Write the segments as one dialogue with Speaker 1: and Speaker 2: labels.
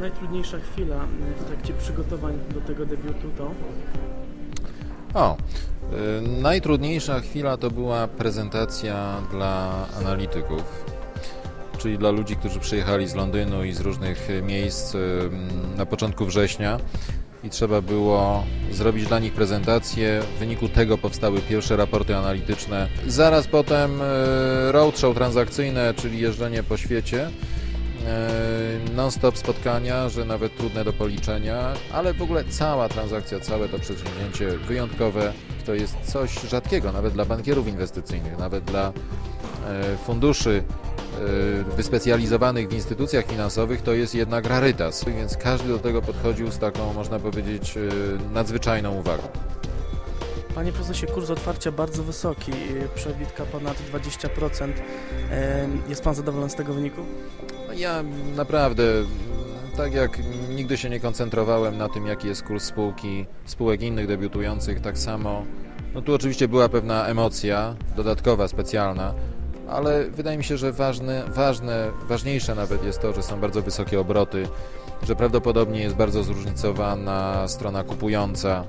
Speaker 1: najtrudniejsza chwila y, w trakcie przygotowań do tego debiutu to?
Speaker 2: O, y, najtrudniejsza chwila to była prezentacja dla analityków, czyli dla ludzi, którzy przyjechali z Londynu i z różnych miejsc y, na początku września i trzeba było zrobić dla nich prezentację. W wyniku tego powstały pierwsze raporty analityczne. Zaraz potem y, roadshow transakcyjne, czyli jeżdżenie po świecie. Y, Non-stop spotkania, że nawet trudne do policzenia, ale w ogóle cała transakcja, całe to przedsięwzięcie wyjątkowe to jest coś rzadkiego, nawet dla bankierów inwestycyjnych, nawet dla e, funduszy e, wyspecjalizowanych w instytucjach finansowych to jest jednak rarytas, więc każdy do tego podchodził z taką, można powiedzieć, e, nadzwyczajną uwagą.
Speaker 1: Panie prezesie, kurs otwarcia bardzo wysoki, y, przebitka ponad 20%. Y, Jest pan zadowolony z tego wyniku?
Speaker 2: Ja naprawdę, tak jak nigdy się nie koncentrowałem na tym, jaki jest kurs spółki, spółek innych debiutujących, tak samo. No tu oczywiście była pewna emocja, dodatkowa, specjalna, ale wydaje mi się, że ważne, ważne, ważniejsze nawet jest to, że są bardzo wysokie obroty, że prawdopodobnie jest bardzo zróżnicowana strona kupująca,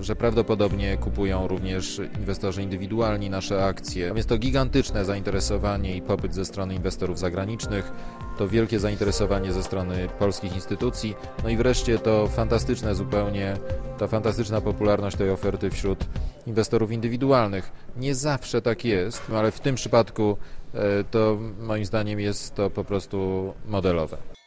Speaker 2: że prawdopodobnie kupują również inwestorzy indywidualni nasze akcje. Jest to gigantyczne zainteresowanie i popyt ze strony inwestorów zagranicznych, to wielkie zainteresowanie ze strony polskich instytucji, no i wreszcie to fantastyczne zupełnie, ta fantastyczna popularność tej oferty wśród inwestorów indywidualnych. Nie zawsze tak jest, ale w tym przypadku e, to moim zdaniem jest to po prostu modelowe.